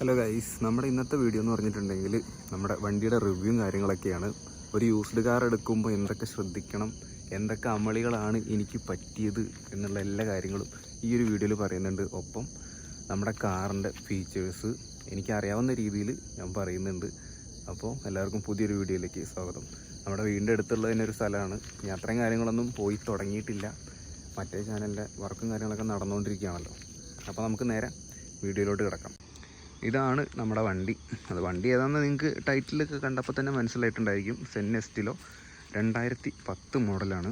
Hello guys നമ്മുടെ ഇന്നത്തെ video എന്ന് പറഞ്ഞിട്ടുണ്ടെങ്കിൽ നമ്മുടെ വണ്ടിയുടെ റിവ്യൂവും കാര്യങ്ങളൊക്കെയാണ്. ഒരു യൂസ്ഡ് കാർ എടുക്കുമ്പോൾ എന്തൊക്കെ ശ്രദ്ധിക്കണം എന്തൊക്കെ അമളികളാണ് എനിക്ക് പറ്റിയത് എന്നുള്ള എല്ലാ കാര്യങ്ങളും ഈ ഒരു വീഡിയോയിൽ പറയുന്നുണ്ട്. ഒപ്പം നമ്മുടെ കാറിന്റെ ഫീച്ചേഴ്സ് എനിക്കറിയാവുന്ന രീതിയിൽ ഞാൻ പറയുന്നുണ്ട്. അപ്പോൾ എല്ലാവർക്കും പുതിയൊരു വീഡിയോയിലേക്ക് സ്വാഗതം. നമ്മുടെ വീടിന്റെ അടുത്തുള്ള തന്നെ ഒരു സ്ഥലമാണ്. ഞാൻ അത്രയും കാര്യങ്ങളൊന്നും പോയി തുടങ്ങിയിട്ടില്ല. മറ്റേ ചാനലിന്റെ വർക്കും കാര്യങ്ങളൊക്കെ നടന്നുകൊണ്ടിരിക്കുകയാണല്ലോ. അപ്പോൾ നമുക്ക് നേരെ വീഡിയോയിലോട്ട് കിടക്കാം. ഇതാണ് നമ്മുടെ വണ്ടി. അത് വണ്ടി ഏതാണെന്ന് നിങ്ങൾക്ക് ടൈറ്റിലൊക്കെ കണ്ടപ്പോൾ തന്നെ മനസ്സിലായിട്ടുണ്ടായിരിക്കും. സെൻ എസ്റ്റിലോ രണ്ടായിരത്തി പത്ത് മോഡലാണ്.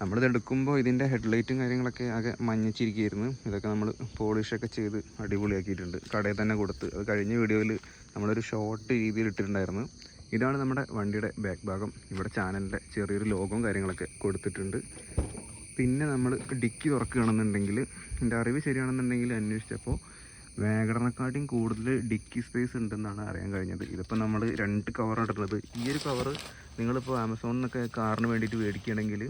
നമ്മളിത് എടുക്കുമ്പോൾ ഇതിന്റെ ഹെഡ്ലൈറ്റും കാര്യങ്ങളൊക്കെ ആകെ മഞ്ഞച്ചിരിക്കുകയായിരുന്നു. ഇതൊക്കെ നമ്മൾ പോളിഷൊക്കെ ചെയ്ത് അടിപൊളിയാക്കിയിട്ടുണ്ട്. കടയിൽ തന്നെ കൊടുത്ത്. അത് കഴിഞ്ഞ വീഡിയോയിൽ നമ്മളൊരു ഷോർട്ട് രീതിയിൽ ഇട്ടിട്ടുണ്ടായിരുന്നു. ഇതാണ് നമ്മുടെ വണ്ടിയുടെ ബാക്ക് ഭാഗം. ഇവിടെ ചാനലിന്റെ ചെറിയൊരു ലോഗവും കാര്യങ്ങളൊക്കെ കൊടുത്തിട്ടുണ്ട്. പിന്നെ നമ്മൾ ഡിക്കി തുറക്കുകയാണെന്നുണ്ടെങ്കിൽ എന്റെ അറിവ് ശരിയാണെന്നുണ്ടെങ്കിൽ അന്വേഷിച്ചപ്പോൾ വേഗടനെക്കാട്ടിയും കൂടുതൽ ഡിക്കി സ്പേസ് ഉണ്ടെന്നാണ് അറിയാൻ കഴിഞ്ഞത്. ഇതിപ്പോൾ നമ്മൾ രണ്ട് കവറാണ് ഇടുന്നത്. ഈ ഒരു കവർ നിങ്ങളിപ്പോൾ ആമസോണിൽ നിന്നൊക്കെ കാറിന് വേണ്ടിയിട്ട് മേടിക്കുകയാണെങ്കിൽ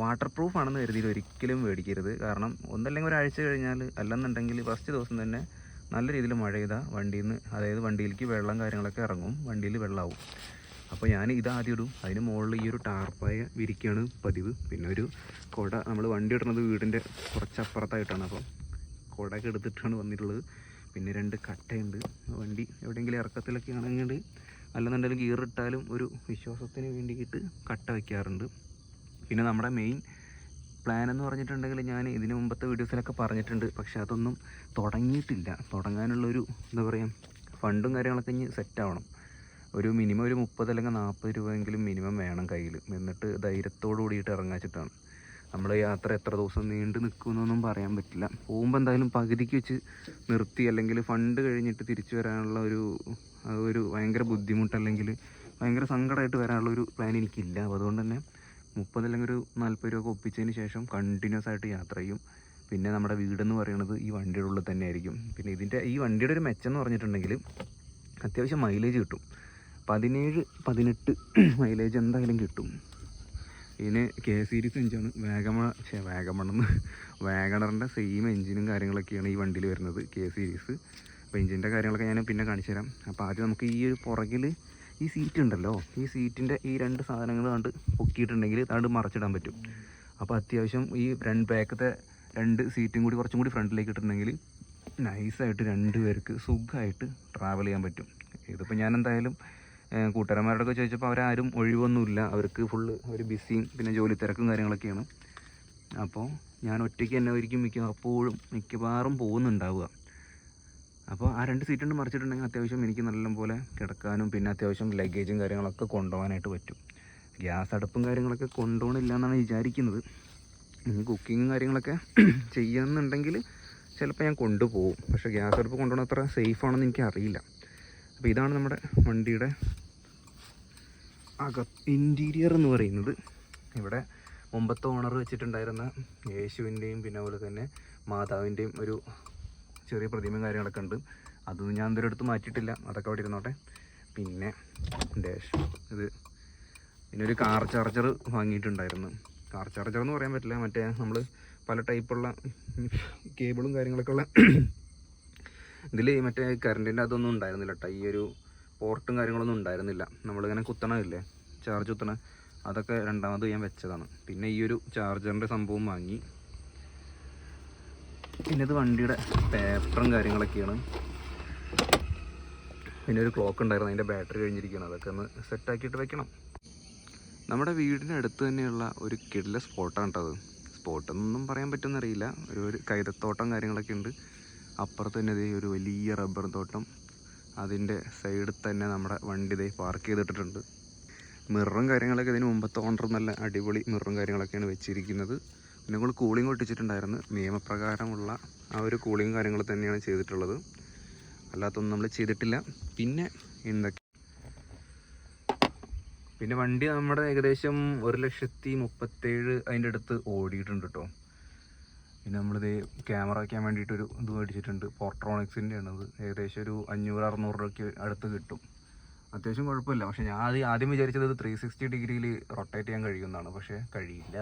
വാട്ടർ പ്രൂഫ് ആണെന്ന് കരുതിയിട്ട് ഒരിക്കലും മേടിക്കരുത് കാരണം ഒന്നല്ലെങ്കിൽ ഒരാഴ്ച കഴിഞ്ഞാൽ അല്ലെന്നുണ്ടെങ്കിൽ ഫസ്റ്റ് ദിവസം തന്നെ നല്ല രീതിയിൽ മഴ ചെയ്താൽ വണ്ടിയിൽ നിന്ന് അതായത് വണ്ടിയിലേക്ക് വെള്ളം കാര്യങ്ങളൊക്കെ ഇറങ്ങും. വണ്ടിയിൽ വെള്ളമാവും അപ്പോൾ ഞാൻ ഇതാദ്യം ഇടും. അതിന് മുകളിൽ ഈ ഒരു ടാർപ്പായ വിരിക്കുകയാണ് പതിവ്. പിന്നെ ഒരു കുട നമ്മൾ വണ്ടി ഇടുന്നത് വീടിന്റെ കുറച്ചപ്പുറത്തായിട്ടാണ്. അപ്പം കുടയൊക്കെ എടുത്തിട്ടാണ് വന്നിട്ടുള്ളത്. പിന്നെ രണ്ട് കട്ടയുണ്ട്. വണ്ടി എവിടെയെങ്കിലും ഇറക്കത്തിലൊക്കെ ആണെങ്കിൽ അല്ലെന്നുണ്ടെങ്കിൽ ഗിയറിട്ടാലും ഒരു വിശ്വാസത്തിന് വേണ്ടിയിട്ട് കട്ട വയ്ക്കാറുണ്ട് പിന്നെ നമ്മുടെ മെയിൻ പ്ലാൻ എന്ന് പറഞ്ഞിട്ടുണ്ടെങ്കിൽ ഞാൻ ഇതിനു മുമ്പത്തെ വീഡിയോസിലൊക്കെ പറഞ്ഞിട്ടുണ്ട്. പക്ഷെ അതൊന്നും തുടങ്ങിയിട്ടില്ല. തുടങ്ങാനുള്ളൊരു എന്താ പറയുക ഫണ്ടും കാര്യങ്ങളൊക്കെ ഇനി സെറ്റ് ആവണം. ഒരു മിനിമം ഒരു മുപ്പത് അല്ലെങ്കിൽ നാൽപ്പത് രൂപയെങ്കിലും മിനിമം വേണം കയ്യിൽ എന്നിട്ട് ധൈര്യത്തോടു കൂടിയിട്ട് ഇറങ്ങാച്ചിട്ടാണ്. നമ്മൾ യാത്ര എത്ര ദിവസം നീണ്ടു നിൽക്കുമെന്നൊന്നും പറയാൻ പറ്റില്ല. പോകുമ്പോൾ എന്തായാലും പകുതിക്ക് വെച്ച് നിർത്തി അല്ലെങ്കിൽ ഫണ്ട് കഴിഞ്ഞിട്ട് തിരിച്ചു വരാനുള്ള ഒരു ഒരു ഭയങ്കര ബുദ്ധിമുട്ട് അല്ലെങ്കിൽ ഭയങ്കര സങ്കടമായിട്ട് വരാനുള്ള ഒരു പ്ലാൻ എനിക്കില്ല. അപ്പോൾ അതുകൊണ്ട് തന്നെ മുപ്പത് അല്ലെങ്കിൽ ഒരു നാൽപ്പത് രൂപ ഒപ്പിച്ചതിന് ശേഷം കണ്ടിന്യൂസ് ആയിട്ട് യാത്ര ചെയ്യും. പിന്നെ നമ്മുടെ വീടെന്ന് പറയുന്നത് ഈ വണ്ടിയുടെ ഉള്ളിൽ തന്നെ ആയിരിക്കും പിന്നെ ഇതിന്റെ ഈ വണ്ടിയുടെ ഒരു മെച്ചം എന്ന് പറഞ്ഞിട്ടുണ്ടെങ്കിൽ അത്യാവശ്യം മൈലേജ് കിട്ടും. പതിനേഴ് പതിനെട്ട് മൈലേജ് എന്തായാലും കിട്ടും. ഇതിന് കെ സീരീസ് എഞ്ചാണ് വേഗമ ഛേ വേഗമണെന്ന്. വാഗണറിന്റെ സെയിം എഞ്ചിനും കാര്യങ്ങളൊക്കെയാണ് ഈ വണ്ടിയിൽ വരുന്നത് കെ സീരീസ് അപ്പോൾ എഞ്ചിന്റെ കാര്യങ്ങളൊക്കെ ഞാൻ പിന്നെ കാണിച്ചു തരാം. അപ്പോൾ ആദ്യം നമുക്ക് ഈ ഒരു പുറകിൽ ഈ സീറ്റ് ഉണ്ടല്ലോ. ഈ സീറ്റിന്റെ ഈ രണ്ട് സാധനങ്ങൾ കണ്ട് പൊക്കിയിട്ടുണ്ടെങ്കിൽ താണ്ട് മറച്ചിടാൻ പറ്റും. അപ്പോൾ അത്യാവശ്യം ഈ രണ്ട് ബാക്കത്തെ രണ്ട് സീറ്റും കൂടി കുറച്ചും കൂടി ഫ്രണ്ടിലേക്ക് ഇട്ടിട്ടുണ്ടെങ്കിൽ നൈസായിട്ട് രണ്ട് പേർക്ക് സുഖമായിട്ട് ട്രാവൽ ചെയ്യാൻ പറ്റും. ഇതിപ്പോൾ ഞാൻ എന്തായാലും കൂട്ടുകാരന്മാരോടൊക്കെ ചോദിച്ചപ്പോൾ അവരാരും ഒഴിവൊന്നുമില്ല. അവർക്ക് ഫുള്ള് അവർ ബിസിയും പിന്നെ ജോലി തിരക്കും കാര്യങ്ങളൊക്കെയാണ്. അപ്പോൾ ഞാൻ ഒറ്റയ്ക്ക് തന്നെ ഒരിക്കും മിക്ക അപ്പോഴും മിക്കവാറും പോകുന്നുണ്ടാവുക. അപ്പോൾ ആ രണ്ട് സീറ്റ് കൊണ്ട് മറിച്ചിട്ടുണ്ടെങ്കിൽ അത്യാവശ്യം എനിക്ക് നല്ലപോലെ കിടക്കാനും പിന്നെ അത്യാവശ്യം ലഗേജും കാര്യങ്ങളൊക്കെ കൊണ്ടുപോകാനായിട്ട് പറ്റും. ഗ്യാസ് അടുപ്പും കാര്യങ്ങളൊക്കെ കൊണ്ടുപോകണില്ല എന്നാണ് വിചാരിക്കുന്നത്. ഇനി കുക്കിങ്ങും കാര്യങ്ങളൊക്കെ ചെയ്യുന്നുണ്ടെങ്കിൽ ചിലപ്പോൾ ഞാൻ കൊണ്ടുപോകും. പക്ഷേ ഗ്യാസ് അടുപ്പ് കൊണ്ടുപോകണ അത്ര സേഫ് ആണെന്ന് എനിക്ക് അറിയില്ല അപ്പോൾ ഇതാണ് നമ്മുടെ വണ്ടിയുടെ അക ഇന്റീരിയർ എന്ന് പറയുന്നത്. ഇവിടെ മുമ്പത്തെ ഓണർ വെച്ചിട്ടുണ്ടായിരുന്ന യേശുവിന്റെയും പിന്നെ അതുപോലെ തന്നെ മാതാവിന്റെയും ഒരു ചെറിയ പ്രതിമയും കാര്യങ്ങളൊക്കെ ഉണ്ട്. അതൊന്നും ഞാൻ ഇതുവരെ അടുത്ത് മാറ്റിയിട്ടില്ല. അതൊക്കെ അവിടെ ഇരുന്നോട്ടെ. പിന്നെ ഡാഷ് ഇത് പിന്നെ ഒരു കാർ ചാർജർ വാങ്ങിയിട്ടുണ്ടായിരുന്നു. കാർ ചാർജർ എന്ന് പറയാൻ പറ്റില്ല. മറ്റേ നമ്മൾ പല ടൈപ്പുള്ള കേബിളും കാര്യങ്ങളൊക്കെ ഉള്ള ഇതിൽ മറ്റേ കറണ്ടിന്റെ അതൊന്നും ഉണ്ടായിരുന്നില്ല കേട്ടോ ഈ ഒരു പോർട്ടും കാര്യങ്ങളൊന്നും ഉണ്ടായിരുന്നില്ല. നമ്മളിങ്ങനെ കുത്തണമില്ലേ? ചാർജ് കുത്തണ. അതൊക്കെ രണ്ടാമത് ഞാൻ വെച്ചതാണ്. പിന്നെ ഈ ഒരു ചാർജറിന്റെ സംഭവം വാങ്ങി. പിന്നെ ഇത് വണ്ടിയുടെ പേപ്പറും കാര്യങ്ങളൊക്കെയാണ്. പിന്നെ ഒരു ക്ലോക്ക് ഉണ്ടായിരുന്നു. അതിന്റെ ബാറ്ററി കഴിഞ്ഞിരിക്കുകയാണ്. അതൊക്കെ ഒന്ന് സെറ്റാക്കിയിട്ട് വെക്കണം. നമ്മുടെ വീടിന്റെ അടുത്ത് തന്നെയുള്ള ഒരു കിടില സ്പോട്ടാണ് കേട്ടോ അത്. സ്പോട്ടെന്നൊന്നും പറയാൻ പറ്റുമെന്നറിയില്ല ഒരു ഒരു കൈതത്തോട്ടം കാര്യങ്ങളൊക്കെ ഉണ്ട്. അപ്പുറത്ത് തന്നെ ഒരു വലിയ റബ്ബർ തോട്ടം. അതിന്റെ സൈഡിൽ തന്നെ നമ്മുടെ വണ്ടി ഇതേ പാർക്ക് ചെയ്തിട്ടിട്ടുണ്ട്. മിററും കാര്യങ്ങളൊക്കെ ഇതിന് മുമ്പത്തെ ഓണർ നല്ല അടിപൊളി മിററും കാര്യങ്ങളൊക്കെയാണ് വെച്ചിരിക്കുന്നത്. പിന്നെ നമ്മൾ കൂളിംഗ് ഒട്ടിച്ചിട്ടുണ്ടായിരുന്നു. നിയമപ്രകാരമുള്ള ആ ഒരു കൂളിംഗ് കാര്യങ്ങൾ തന്നെയാണ് ചെയ്തിട്ടുള്ളത്. അല്ലാത്തൊന്നും നമ്മൾ ചെയ്തിട്ടില്ല. പിന്നെ എന്തൊക്കെ? പിന്നെ വണ്ടി നമ്മുടെ ഏകദേശം ഒരു ലക്ഷത്തി മുപ്പത്തേഴ് അതിന്റെ അടുത്ത് ഓടിയിട്ടുണ്ട് കേട്ടോ പിന്നെ നമ്മളിത് ക്യാമറ വയ്ക്കാൻ വേണ്ടിയിട്ടൊരു ഇത് മേടിച്ചിട്ടുണ്ട്. പോർട്രോണിക്സിന്റെ ആണത് ഏകദേശം ഒരു അഞ്ഞൂറ് അറുന്നൂറ് രൂപയ്ക്ക് അടുത്ത് കിട്ടും. അത്യാവശ്യം കുഴപ്പമില്ല. പക്ഷേ ഞാൻ ആദ്യം ആദ്യം വിചാരിച്ചത് ഇത് ത്രീ സിക്സ്റ്റി ഡിഗ്രിയിൽ റൊട്ടേറ്റ് ചെയ്യാൻ കഴിയുമെന്നാണ്. പക്ഷേ കഴിയില്ല.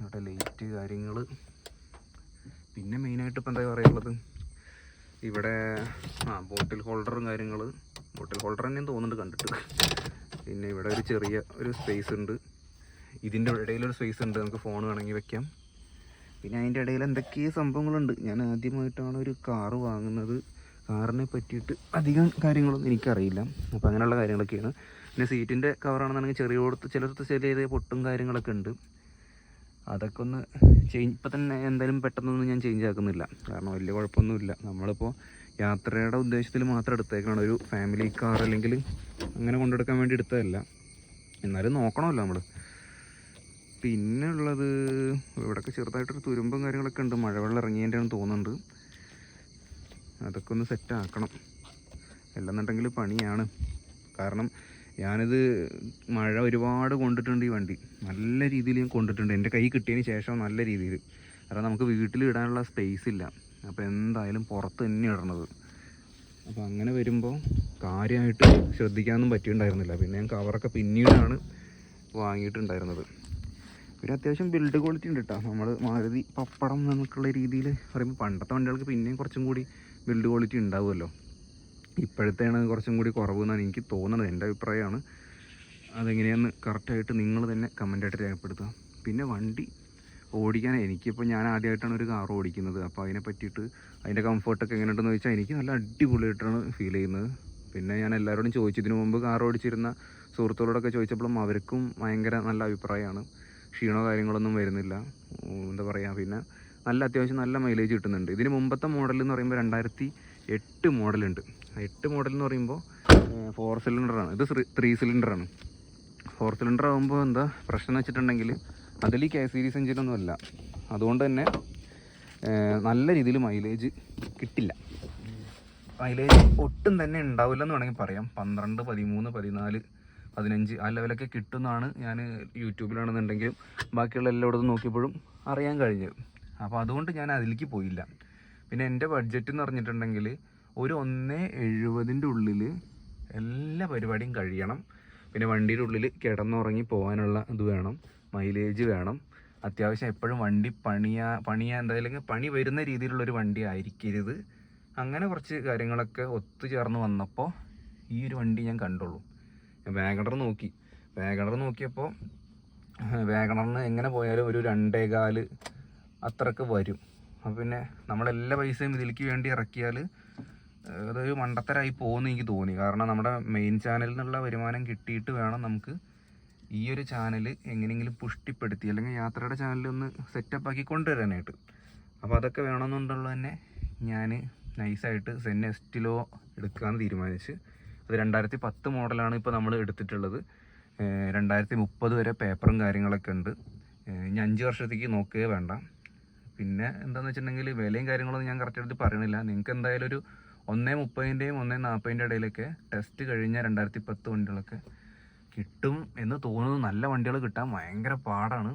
ഇവിടെ ലൈറ്റ് കാര്യങ്ങൾ പിന്നെ മെയിനായിട്ട് ഇപ്പം എന്താ പറയുള്ളത് ഇവിടെ ആ ബോട്ടിൽ ഹോൾഡറും കാര്യങ്ങൾ ബോട്ടിൽ ഹോൾഡർ തന്നെ തോന്നുന്നുണ്ട് കണ്ടിട്ട്. പിന്നെ ഇവിടെ ഒരു ചെറിയ ഒരു സ്പേസ് ഉണ്ട്. ഇതിന്റെ ഇടയിലൊരു സ്പേസ് ഉണ്ട്. നമുക്ക് ഫോൺ വേണമെങ്കിൽ വെക്കാം. പിന്നെ അതിന്റെ ഇടയിൽ എന്തൊക്കെയോ സംഭവങ്ങളുണ്ട്. ഞാൻ ആദ്യമായിട്ടാണ് ഒരു കാറ് വാങ്ങുന്നത്. കാറിനെ പറ്റിയിട്ട് അധികം കാര്യങ്ങളൊന്നും എനിക്കറിയില്ല. അപ്പോൾ അങ്ങനെയുള്ള കാര്യങ്ങളൊക്കെയാണ്. പിന്നെ സീറ്റിന്റെ കവറാണെന്നുണ്ടെങ്കിൽ ചെറിയ കൊടുത്ത് ചിലടത്ത് ചെറിയ പൊട്ടും കാര്യങ്ങളൊക്കെ ഉണ്ട്. അതൊക്കെ ഒന്ന് ചേഞ്ച് ഇപ്പം തന്നെ എന്തായാലും പെട്ടെന്നൊന്നും ഞാൻ ചേഞ്ച് ആക്കുന്നില്ല. കാരണം വലിയ കുഴപ്പമൊന്നുമില്ല. നമ്മളിപ്പോൾ യാത്രയുടെ ഉദ്ദേശത്തിൽ മാത്രം എടുത്തേക്കാണ്. ഒരു ഫാമിലി കാർ അല്ലെങ്കിൽ അങ്ങനെ കൊണ്ടെടുക്കാൻ വേണ്ടി എടുത്തതല്ല. എന്നാലും നോക്കണമല്ലോ നമ്മൾ പിന്നെ ഉള്ളത് ഇവിടെയൊക്കെ ചെറുതായിട്ടൊരു തുരുമ്പും കാര്യങ്ങളൊക്കെ ഉണ്ട്. മഴവെള്ളം ഇറങ്ങിയതിന്റെയാണ് തോന്നുന്നുണ്ട്. അതൊക്കെ ഒന്ന് സെറ്റ് ആക്കണം. അല്ലെന്നുണ്ടെങ്കിൽ പണിയാണ്. കാരണം ഞാനിത് മഴ ഒരുപാട് കൊണ്ടിട്ടുണ്ട് ഈ വണ്ടി. നല്ല രീതിയിൽ ഞാൻ കൊണ്ടിട്ടുണ്ട്. എന്റെ കൈ കിട്ടിയതിന് ശേഷം നല്ല രീതിയിൽ. കാരണം നമുക്ക് വീട്ടിൽ ഇടാനുള്ള സ്പേസ് ഇല്ല. അപ്പോൾ എന്തായാലും പുറത്ത് തന്നെ ഇടണത്. അപ്പോൾ അങ്ങനെ വരുമ്പോൾ കാര്യമായിട്ട് ശ്രദ്ധിക്കാനൊന്നും പറ്റിയിട്ടുണ്ടായിരുന്നില്ല. പിന്നെ ഞാൻ കവറൊക്കെ പിന്നീടാണ് വാങ്ങിയിട്ടുണ്ടായിരുന്നത്. ഒരു അത്യാവശ്യം ബിൽഡ് ക്വാളിറ്റി ഉണ്ട് കേട്ടോ നമ്മൾ മാരുതി പപ്പടം എന്നൊക്കെയുള്ള രീതിയിൽ പറയുമ്പോൾ പണ്ടത്തെ വണ്ടികൾക്ക് പിന്നെയും കുറച്ചും കൂടി ബിൽഡ് ക്വാളിറ്റി ഉണ്ടാവുമല്ലോ. ഇപ്പോഴത്തെയാണ് കുറച്ചും കൂടി കുറവ് എന്നാണ് എനിക്ക് തോന്നുന്നത് എന്റെ അഭിപ്രായമാണ്. അതെങ്ങനെയാണെന്ന് കറക്റ്റായിട്ട് നിങ്ങൾ തന്നെ കമന്റായിട്ട് രേഖപ്പെടുത്തുക. പിന്നെ വണ്ടി ഓടിക്കാൻ എനിക്കിപ്പോൾ ഞാൻ ആദ്യമായിട്ടാണ് ഒരു കാർ ഓടിക്കുന്നത്. അപ്പോൾ അതിനെ പറ്റിയിട്ട് അതിന്റെ കംഫർട്ടൊക്കെ എങ്ങനെയുണ്ടെന്ന് ചോദിച്ചാൽ എനിക്ക് നല്ല അടിപൊളിയായിട്ടാണ് ഫീൽ ചെയ്യുന്നത്. പിന്നെ ഞാൻ എല്ലാവരോടും ചോദിച്ചതിന് മുമ്പ് കാർ ഓടിച്ചിരുന്ന സുഹൃത്തുക്കളോടൊക്കെ ചോദിച്ചപ്പോഴും അവർക്കും ഭയങ്കര നല്ല അഭിപ്രായമാണ്. ക്ഷീണോ കാര്യങ്ങളൊന്നും വരുന്നില്ല. എന്താ പറയുക പിന്നെ നല്ല അത്യാവശ്യം നല്ല മൈലേജ് കിട്ടുന്നുണ്ട്. ഇതിന് മുമ്പത്തെ മോഡൽ എന്ന് പറയുമ്പോൾ രണ്ടായിരത്തി എട്ട് മോഡലുണ്ട് എട്ട് മോഡൽ എന്ന് പറയുമ്പോൾ ഫോർ സിലിണ്ടറാണ് ഇത് ത്രീ സിലിണ്ടറാണ് ഫോർ സിലിണ്ടർ ആകുമ്പോൾ എന്താ പ്രശ്നം വെച്ചിട്ടുണ്ടെങ്കിൽ അതിൽ കെ സീരീസ് എഞ്ചിനൊന്നും അല്ല. അതുകൊണ്ട് തന്നെ നല്ല രീതിയിൽ മൈലേജ് കിട്ടില്ല. മൈലേജ് ഒട്ടും തന്നെ ഉണ്ടാവില്ല എന്ന് വേണമെങ്കിൽ പറയാം. പന്ത്രണ്ട് പതിമൂന്ന് പതിനാല് പതിനഞ്ച് ആ ലെവലൊക്കെ കിട്ടുന്നതാണ് ഞാൻ യൂട്യൂബിലാണെന്നുണ്ടെങ്കിലും ബാക്കിയുള്ള എല്ലായിടത്തും നോക്കിയപ്പോഴും അറിയാൻ കഴിഞ്ഞത്. അപ്പോൾ അതുകൊണ്ട് ഞാൻ അതിലേക്ക് പോയില്ല. പിന്നെ എന്റെ ബഡ്ജറ്റ് എന്ന് പറഞ്ഞിട്ടുണ്ടെങ്കിൽ ഒരു ഒന്ന് എഴുപതിന്റെ ഉള്ളിൽ എല്ലാ പരിപാടിയും കഴിയണം. പിന്നെ വണ്ടിയുടെ ഉള്ളിൽ കിടന്നുറങ്ങി പോകാനുള്ള ഇത് വേണം. മൈലേജ് വേണം. അത്യാവശ്യം എപ്പോഴും വണ്ടി പണിയാ പണിയാ എന്തായാലും പണി വരുന്ന രീതിയിലുള്ളൊരു വണ്ടി ആയിരിക്കരുത്. അങ്ങനെ കുറച്ച് കാര്യങ്ങളൊക്കെ ഒത്തുചേർന്ന് വന്നപ്പോൾ ഈ ഒരു വണ്ടി ഞാൻ കണ്ടുള്ളൂ. വാഗണർ നോക്കി. വാഗണർ നോക്കിയപ്പോൾ വാഗണറിന് എങ്ങനെ പോയാലും ഒരു രണ്ടേകാൽ അത്രയ്ക്ക് വരും. അപ്പം പിന്നെ നമ്മളെല്ലാ പൈസയും ഇതിലേക്ക് വേണ്ടി ഇറക്കിയാൽ അതൊരു മണ്ടത്തരായി പോകുമെന്ന് എനിക്ക് തോന്നി. കാരണം നമ്മുടെ മെയിൻ ചാനലിൽ നിന്നുള്ള വരുമാനം കിട്ടിയിട്ട് വേണം നമുക്ക് ഈ ഒരു ചാനൽ എങ്ങനെയെങ്കിലും പുഷ്ടിപ്പെടുത്തി അല്ലെങ്കിൽ യാത്രയുടെ ചാനലൊന്ന് സെറ്റപ്പ് ആക്കി കൊണ്ടുവരാനായിട്ട്. അപ്പോൾ അതൊക്കെ വേണമെന്നുണ്ടുള്ള തന്നെ ഞാൻ നൈസായിട്ട് സെൻ എസ്റ്റിലോ എടുക്കാമെന്ന് തീരുമാനിച്ച് അത് രണ്ടായിരത്തി പത്ത് മോഡലാണ് ഇപ്പോൾ നമ്മൾ എടുത്തിട്ടുള്ളത്. രണ്ടായിരത്തി മുപ്പത് വരെ പേപ്പറും കാര്യങ്ങളൊക്കെ ഉണ്ട്. ഇനി അഞ്ച് വർഷത്തേക്ക് നോക്കുകയേ വേണ്ട. പിന്നെ എന്താണെന്ന് വെച്ചിട്ടുണ്ടെങ്കിൽ വിലയും കാര്യങ്ങളൊന്നും ഞാൻ കറക്റ്റായിട്ട് പറയണില്ല. നിങ്ങൾക്ക് എന്തായാലും ഒരു ഒന്നേ മുപ്പതിന്റെയും ഒന്നേ നാൽപ്പതിന്റെ ഇടയിലൊക്കെ ടെസ്റ്റ് കഴിഞ്ഞ രണ്ടായിരത്തി പത്ത് വണ്ടികളൊക്കെ കിട്ടും എന്ന് തോന്നുന്നു. നല്ല വണ്ടികൾ കിട്ടാൻ ഭയങ്കര പാടാണ്.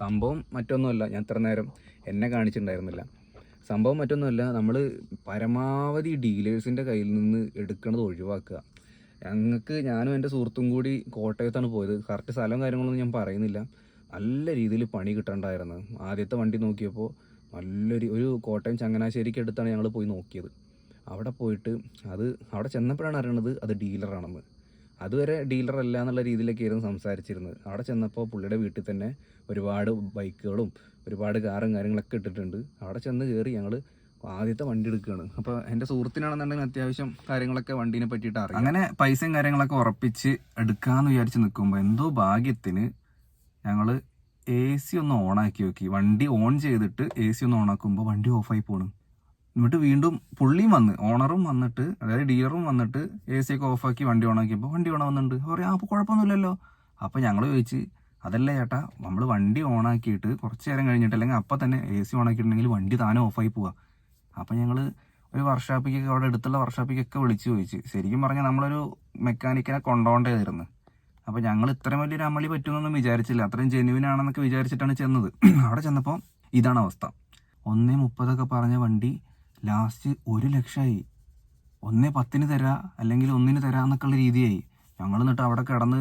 സംഭവം മറ്റൊന്നുമല്ല. ഞാൻ ഇത്ര നേരം എന്നെ കാണിച്ചിട്ടുണ്ടായിരുന്നില്ല. സംഭവം മറ്റൊന്നുമല്ല നമ്മൾ പരമാവധി ഡീലേഴ്സിന്റെ കയ്യിൽ നിന്ന് എടുക്കണത് ഒഴിവാക്കുക. ഞങ്ങൾക്ക് ഞാനും എന്റെ സുഹൃത്തും കൂടി കോട്ടയത്താണ് പോയത്. കറക്റ്റ് സ്ഥലവും കാര്യങ്ങളൊന്നും ഞാൻ പറയുന്നില്ല. നല്ല രീതിയിൽ പണി കിട്ടണ്ടായിരുന്നു. ആദ്യത്തെ വണ്ടി നോക്കിയപ്പോൾ നല്ലൊരു ഒരു കോട്ടയം ചങ്ങനാശ്ശേരിക്ക് അടുത്താണ് ഞങ്ങൾ പോയി നോക്കിയത്. അവിടെ പോയിട്ട് അത് അവിടെ ചെന്നപ്പോഴാണ് അറിയണത് അത് ഡീലറാണെന്ന്. അതുവരെ ഡീലർ അല്ല എന്നുള്ള രീതിയിലൊക്കെയായിരുന്നു സംസാരിച്ചിരുന്നത്. അവിടെ ചെന്നപ്പോൾ പുള്ളിയുടെ വീട്ടിൽ തന്നെ ഒരുപാട് ബൈക്കുകളും ഒരുപാട് കാറും കാര്യങ്ങളൊക്കെ ഇട്ടിട്ടുണ്ട്. അവിടെ ചെന്ന് കയറി ഞങ്ങൾ ആദ്യത്തെ വണ്ടി എടുക്കുകയാണ് അപ്പോൾ എന്റെ സുഹൃത്തിനാണെന്നുണ്ടെങ്കിൽ അത്യാവശ്യം കാര്യങ്ങളൊക്കെ വണ്ടീനെ പറ്റിയിട്ട് അറിയാം. അങ്ങനെ പൈസയും കാര്യങ്ങളൊക്കെ ഉറപ്പിച്ച് എടുക്കാമെന്ന് വിചാരിച്ച് നിൽക്കുമ്പോൾ എന്തോ ഭാഗ്യത്തിന് ഞങ്ങൾ എ സി ഒന്ന് ഓണാക്കി നോക്കി. വണ്ടി ഓൺ ചെയ്തിട്ട് എ സി ഒന്ന് ഓണാക്കുമ്പോൾ വണ്ടി ഓഫായി പോണു. എന്നിട്ട് വീണ്ടും പുള്ളിയും വന്ന് ഓണറും വന്നിട്ട് അതായത് ഡീലറും വന്നിട്ട് എ സി ഒക്കെ ഓഫാക്കി വണ്ടി ഓണാക്കിയപ്പോൾ വണ്ടി ഓണാവുന്നുണ്ട്. പറയാം അപ്പോൾ കുഴപ്പമൊന്നുമില്ലല്ലോ. അപ്പോൾ ഞങ്ങൾ ചോദിച്ച് അതല്ല ചേട്ടാ നമ്മൾ വണ്ടി ഓണാക്കിയിട്ട് കുറച്ച് നേരം കഴിഞ്ഞിട്ട് അല്ലെങ്കിൽ അപ്പം തന്നെ എ സി ഓണാക്കിയിട്ടുണ്ടെങ്കിൽ വണ്ടി താനെ ഓഫായി പോവാ. അപ്പം ഞങ്ങൾ ഒരു വർഷാപ്പിക്കൊക്കെ അവിടെ അടുത്തുള്ള വർഷാപ്പിക്കൊക്കെ വിളിച്ച് ചോദിച്ച്. ശരിക്കും പറഞ്ഞാൽ നമ്മളൊരു മെക്കാനിക്കിനെ കൊണ്ടുപോകേണ്ടതായിരുന്നു അപ്പോൾ ഞങ്ങൾ ഇത്രയും വലിയൊരു അമളി പറ്റുമെന്നൊന്നും വിചാരിച്ചില്ല. അത്രയും ജെന്യൂൻ ആണെന്നൊക്കെ വിചാരിച്ചിട്ടാണ് ചെന്നത്. അവിടെ ചെന്നപ്പോൾ ഇതാണ് അവസ്ഥ. ഒന്നേ മുപ്പതൊക്കെ പറഞ്ഞ വണ്ടി ലാസ്റ്റ് ഒരു ലക്ഷമായി ഒന്നേ പത്തിന് തരാ അല്ലെങ്കിൽ ഒന്നിന് തരാ എന്നൊക്കെയുള്ള രീതിയായി. ഞങ്ങൾ എന്നിട്ട് അവിടെ കിടന്ന്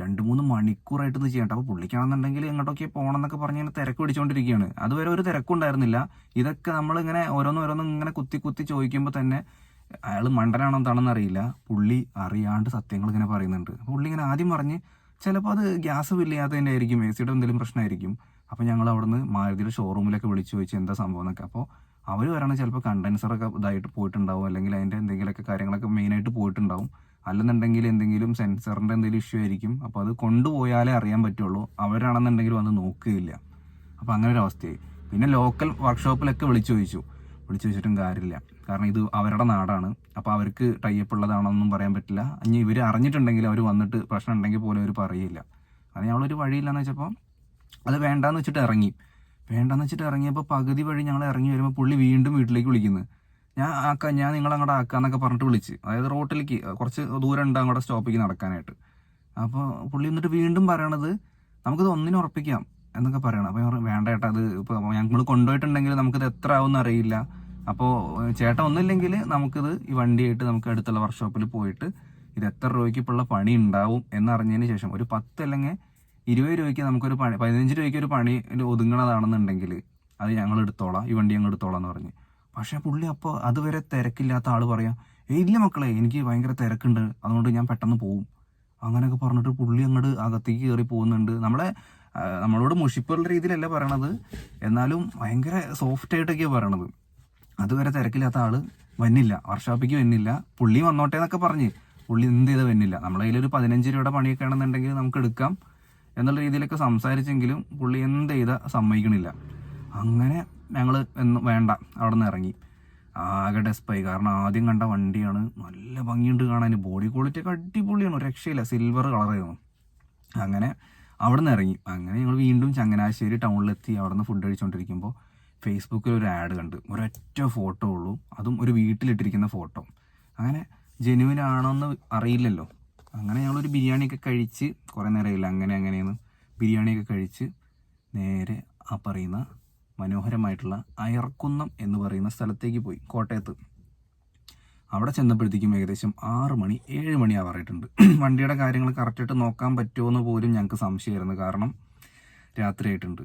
രണ്ട് മൂന്ന് മണിക്കൂറായിട്ട് ഇത് ചെയ്യട്ടെ അപ്പോൾ പുള്ളിക്കാണെന്നുണ്ടെങ്കിൽ എങ്ങോട്ടൊക്കെ പോകണം എന്നൊക്കെ പറഞ്ഞ് ഇങ്ങനെ തിരക്ക് പിടിച്ചുകൊണ്ടിരിക്കുകയാണ് അതുവരെ ഒരു തിരക്കുണ്ടായിരുന്നില്ല. ഇതൊക്കെ നമ്മളിങ്ങനെ ഓരോന്നും ഓരോന്നും ഇങ്ങനെ കുത്തി കുത്തി ചോദിക്കുമ്പോൾ തന്നെ അയാൾ മണ്ടനാണോ എന്താണെന്ന് അറിയില്ല. പുള്ളി അറിയാണ്ട് സത്യങ്ങൾ ഇങ്ങനെ പറയുന്നുണ്ട്. അപ്പോൾ പുള്ളി ഇങ്ങനെ ആദ്യം പറഞ്ഞ് ചിലപ്പോൾ അത് ഗ്യാസ് ഫില്ല് ആയിരിക്കും എ സിയുടെ എന്തെങ്കിലും പ്രശ്നമായിരിക്കും. അപ്പോൾ ഞങ്ങൾ അവിടുന്ന് മാരുതിയുടെ ഷോറൂമിലൊക്കെ വിളിച്ചു ചോദിച്ചു എന്താ സംഭവം എന്നൊക്കെ. അപ്പോൾ അവർ പറയണത് ചിലപ്പോൾ കണ്ടൻസറൊക്കെ ഇതായിട്ട് പോയിട്ടുണ്ടാവും അല്ലെങ്കിൽ അതിന്റെ എന്തെങ്കിലുമൊക്കെ കാര്യങ്ങളൊക്കെ മെയിനായിട്ട് പോയിട്ടുണ്ടാവും. അല്ലെന്നുണ്ടെങ്കിൽ എന്തെങ്കിലും സെൻസറിന്റെ എന്തെങ്കിലും ഇഷ്യൂ ആയിരിക്കും. അപ്പോൾ അത് കൊണ്ടുപോയാലേ അറിയാൻ പറ്റുള്ളൂ. അവരാണെന്നുണ്ടെങ്കിൽ വന്ന് നോക്കുകയില്ല. അപ്പോൾ അങ്ങനെ ഒരു അവസ്ഥയായി. പിന്നെ ലോക്കൽ വർക്ക്ഷോപ്പിലൊക്കെ വിളിച്ചു ചോദിച്ചു. വിളിച്ചു ചോദിച്ചിട്ടും കാര്യമില്ല. കാരണം ഇത് അവരുടെ നാടാണ്. അപ്പോൾ അവർക്ക് ടൈപ്പ് ഉള്ളതാണെന്നൊന്നും പറയാൻ പറ്റില്ല. ഇനി ഇവർ അറിഞ്ഞിട്ടുണ്ടെങ്കിൽ അവർ വന്നിട്ട് പ്രശ്നം ഉണ്ടെങ്കിൽ പോലും അവർ പറയില്ല. അത് ഞങ്ങളൊരു വഴിയില്ലെന്ന് വെച്ചപ്പോൾ അത് വേണ്ടാന്ന് വെച്ചിട്ട് ഇറങ്ങി. വേണ്ടാന്ന് വെച്ചിട്ട് ഇറങ്ങിയപ്പോൾ പകുതി വഴി ഞങ്ങൾ ഇറങ്ങി വരുമ്പോൾ പുള്ളി വീണ്ടും വീട്ടിലേക്ക് വിളിക്കുന്നത് ഞാൻ ആക്കാം ഞാൻ നിങ്ങൾ അങ്ങോട്ട് ആക്കാന്നൊക്കെ പറഞ്ഞിട്ട് വിളിച്ച്. അതായത് റോട്ടിലേക്ക് കുറച്ച് ദൂരം ഉണ്ട് അങ്ങോട്ട് സ്റ്റോപ്പിലേക്ക് നടക്കാനായിട്ട്. അപ്പോൾ പുള്ളി എന്നിട്ട് വീണ്ടും പറയണത് നമുക്കിത് ഒന്നിനും ഉറപ്പിക്കാം എന്നൊക്കെ പറയണം. അപ്പോൾ വേണ്ട ചേട്ടാ അത് ഇപ്പോൾ ഞങ്ങൾ കൊണ്ടുപോയിട്ടുണ്ടെങ്കിൽ നമുക്കിത് എത്ര ആവുമെന്ന് അറിയില്ല. അപ്പോൾ ചേട്ടൻ ഒന്നുമില്ലെങ്കിൽ നമുക്കിത് ഈ വണ്ടിയായിട്ട് നമുക്ക് അടുത്തുള്ള വർക്ക്ഷോപ്പിൽ പോയിട്ട് ഇത് എത്ര രൂപയ്ക്ക് ഉള്ള പണി ഉണ്ടാവും എന്നറിഞ്ഞതിന് ശേഷം ഒരു പത്ത് അല്ലെങ്കിൽ ഇരുപത് രൂപയ്ക്ക് നമുക്കൊരു പണി പതിനഞ്ച് രൂപയ്ക്ക് ഒരു പണി ഒതുങ്ങണതാണെന്നുണ്ടെങ്കിൽ അത് ഞങ്ങൾ എടുത്തോളാം ഈ വണ്ടി ഞങ്ങൾ എടുത്തോളാം എന്ന് പറഞ്ഞ്. പക്ഷേ പുള്ളി അപ്പോൾ അതുവരെ തിരക്കില്ലാത്ത ആൾ പറയാം ഇല്ല മക്കളെ എനിക്ക് ഭയങ്കര തിരക്കുണ്ട് അതുകൊണ്ട് ഞാൻ പെട്ടെന്ന് പോവും. അങ്ങനെയൊക്കെ പറഞ്ഞിട്ട് പുള്ളി അങ്ങോട്ട് അകത്തേക്ക് കയറി പോകുന്നുണ്ട്. നമ്മളെ നമ്മളോട് മുഷിപ്പുള്ള രീതിയിലല്ല പറയണത് എന്നാലും ഭയങ്കര സോഫ്റ്റ് ആയിട്ടൊക്കെയാണ് പറയണത്. അതുവരെ തിരക്കില്ലാത്ത ആൾ വന്നില്ല വർഷാപ്പിക്ക് വന്നില്ല. പുള്ളി വന്നോട്ടെ എന്നൊക്കെ പറഞ്ഞ് പുള്ളി എന്ത് ചെയ്ത വന്നില്ല. നമ്മളെ കയ്യിൽ ഒരു പതിനഞ്ച് രൂപയുടെ പണിയൊക്കെ ആണെന്നുണ്ടെങ്കിൽ നമുക്ക് എടുക്കാം. എന്നുള്ള രീതിയിലൊക്കെ സംസാരിച്ചെങ്കിലും പുള്ളി എന്ത് ചെയ്ത സമ്മതിക്കണില്ല. അങ്ങനെ ഞങ്ങൾ എന്ന് വേണ്ട അവിടെ നിന്ന് ഇറങ്ങി. ആകെ ഡെസ്പായി കാരണം ആദ്യം കണ്ട വണ്ടിയാണ് നല്ല ഭംഗിയുണ്ട് കാണാൻ. ബോഡി ക്വാളിറ്റി ഒക്കെ അടിപൊളിയാണ് രക്ഷയില്ല. സിൽവർ കളറായിരുന്നു അങ്ങനെ അവിടെ നിന്ന് ഇറങ്ങി. അങ്ങനെ ഞങ്ങൾ വീണ്ടും ചങ്ങനാശ്ശേരി ടൗണിലെത്തി അവിടെ നിന്ന് ഫുഡ് കഴിച്ചുകൊണ്ടിരിക്കുമ്പോൾ ഫേസ്ബുക്കിൽ ഒരു ആഡ് കണ്ട്. ഒരൊറ്റ ഫോട്ടോ ഉള്ളൂ. അതും ഒരു വീട്ടിലിട്ടിരിക്കുന്ന ഫോട്ടോ അങ്ങനെ ജെനുവിൻ ആണോന്ന് അറിയില്ലല്ലോ. അങ്ങനെ ഞങ്ങളൊരു ബിരിയാണിയൊക്കെ കഴിച്ച് കുറേ നേരമില്ല അങ്ങനെ അങ്ങനെയെന്ന് ബിരിയാണിയൊക്കെ കഴിച്ച് നേരെ ആ പറയുന്ന മനോഹരമായിട്ടുള്ള അയർക്കുന്നം എന്ന് പറയുന്ന സ്ഥലത്തേക്ക് പോയി കോട്ടയത്ത്. അവിടെ ചെന്നപ്പോഴത്തേക്കും ഏകദേശം ആറ് മണി ഏഴ് മണി ആവാറായിട്ടുണ്ട്. വണ്ടിയുടെ കാര്യങ്ങൾ കറക്റ്റായിട്ട് നോക്കാൻ പറ്റുമോ എന്ന് പോലും ഞങ്ങൾക്ക് സംശയമായിരുന്നു. കാരണം രാത്രിയായിട്ടുണ്ട്.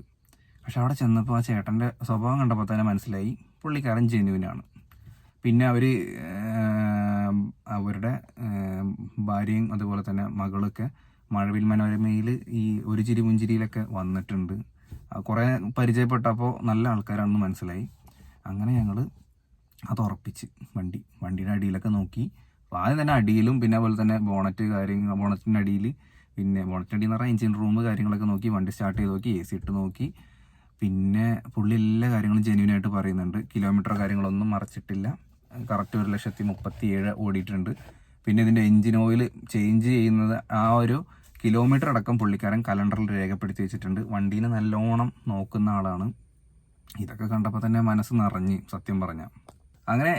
പക്ഷെ അവിടെ ചെന്നപ്പോൾ ആ ചേട്ടന്റെ സ്വഭാവം കണ്ടപ്പോൾ തന്നെ മനസ്സിലായി. പുള്ളിക്കാരൻ ജെന്യൂനാണ് പിന്നെ അവർ അവരുടെ ഭാര്യയും അതുപോലെ തന്നെ മകളൊക്കെ മഴവിൽ മനോരമയിൽ ഈ ഒരു ചിരി മുഞ്ചിരിയിലൊക്കെ വന്നിട്ടുണ്ട്. കുറേ പരിചയപ്പെട്ടപ്പോൾ നല്ല ആൾക്കാരാണെന്ന് മനസ്സിലായി. അങ്ങനെ ഞങ്ങൾ അത് ഉറപ്പിച്ച് വണ്ടി വണ്ടിയുടെ അടിയിലൊക്കെ നോക്കി. അപ്പോൾ ആദ്യം തന്നെ അടിയിലും പിന്നെ അതുപോലെ തന്നെ ബോണറ്റ് കാര്യങ്ങൾ ബോണറ്റിന്റെ അടിയിൽ പിന്നെ ബോണറ്റിന്റെ അടിയിൽ പറഞ്ഞാൽ എഞ്ചിൻ റൂം കാര്യങ്ങളൊക്കെ നോക്കി വണ്ടി സ്റ്റാർട്ട് ചെയ്ത് നോക്കി എ സി ഇട്ട് നോക്കി. പിന്നെ പുള്ളി എല്ലാ കാര്യങ്ങളും ജെന്യൂനായിട്ട് പറയുന്നുണ്ട്. കിലോമീറ്റർ കാര്യങ്ങളൊന്നും മറച്ചിട്ടില്ല. കറക്റ്റ് ഒരു ലക്ഷത്തി മുപ്പത്തി ഏഴ് ഓടിയിട്ടുണ്ട്. പിന്നെ ഇതിന്റെ എഞ്ചിൻ ഓയിൽ ചേഞ്ച് ചെയ്യുന്നത് ആ ഒരു കിലോമീറ്റർ അടക്കം പുള്ളിക്കാരൻ കലണ്ടറിൽ രേഖപ്പെടുത്തി വെച്ചിട്ടുണ്ട്. വണ്ടീനെ നല്ലോണം നോക്കുന്ന ആളാണ്. ഇതൊക്കെ കണ്ടപ്പോൾ തന്നെ മനസ്സ് നിറഞ്ഞ് സത്യം പറഞ്ഞ. അങ്ങനെ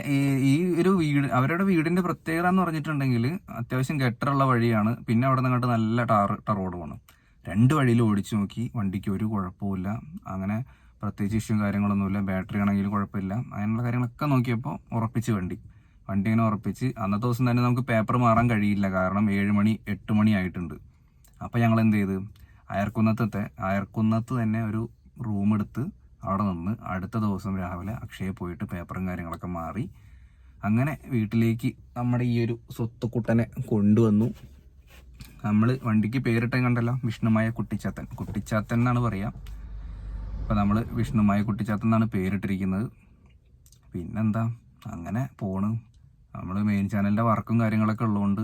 ഈ ഒരു വീട് അവരുടെ വീടിന്റെ പ്രത്യേകത എന്ന് പറഞ്ഞിട്ടുണ്ടെങ്കിൽ അത്യാവശ്യം ഗട്ടറുള്ള വഴിയാണ്. പിന്നെ അവിടെ നിന്നിട്ട് നല്ല ടാർ റോഡ് പോകണം രണ്ട് വഴിയിൽ ഓടിച്ചു നോക്കി. വണ്ടിക്ക് ഒരു കുഴപ്പമില്ല അങ്ങനെ പ്രത്യേകിച്ച് ഇഷ്യൂ കാര്യങ്ങളൊന്നുമില്ല. ബാറ്ററി ആണെങ്കിലും കുഴപ്പമില്ല. അങ്ങനെയുള്ള കാര്യങ്ങളൊക്കെ നോക്കിയപ്പോൾ ഉറപ്പിച്ച് വണ്ടി. വണ്ടി ഇങ്ങനെ ഉറപ്പിച്ച് അന്നത്തെ ദിവസം തന്നെ നമുക്ക് പേപ്പർ മാറാൻ കഴിയില്ല. കാരണം ഏഴ് മണി എട്ട് മണി ആയിട്ടുണ്ട്. അപ്പോൾ ഞങ്ങൾ എന്ത് ചെയ്ത്? അയർക്കുന്നത്തെ അയർക്കുന്നത്ത് തന്നെ ഒരു റൂം എടുത്ത് അവിടെ നിന്ന് അടുത്ത ദിവസം രാവിലെ അക്ഷയ പോയിട്ട് പേപ്പറും കാര്യങ്ങളൊക്കെ മാറി അങ്ങനെ വീട്ടിലേക്ക് നമ്മുടെ ഈ ഒരു സ്വത്തുക്കുട്ടനെ കൊണ്ടുവന്നു. നമ്മൾ വണ്ടിക്ക് പേരിട്ടേ കണ്ടല്ലോ? വിഷ്ണുമായ കുട്ടിച്ചാത്തൻ. കുട്ടിച്ചാത്തൻ എന്നാണ് പറയുക അപ്പോൾ നമ്മൾ വിഷ്ണുമായ കുട്ടിച്ചാത്തൻ എന്നാണ് പേരിട്ടിരിക്കുന്നത്. പിന്നെന്താ? അങ്ങനെ പോണ്. നമ്മൾ മെയിൻ ചാനലിന്റെ വർക്കും കാര്യങ്ങളൊക്കെ ഉള്ളതുകൊണ്ട്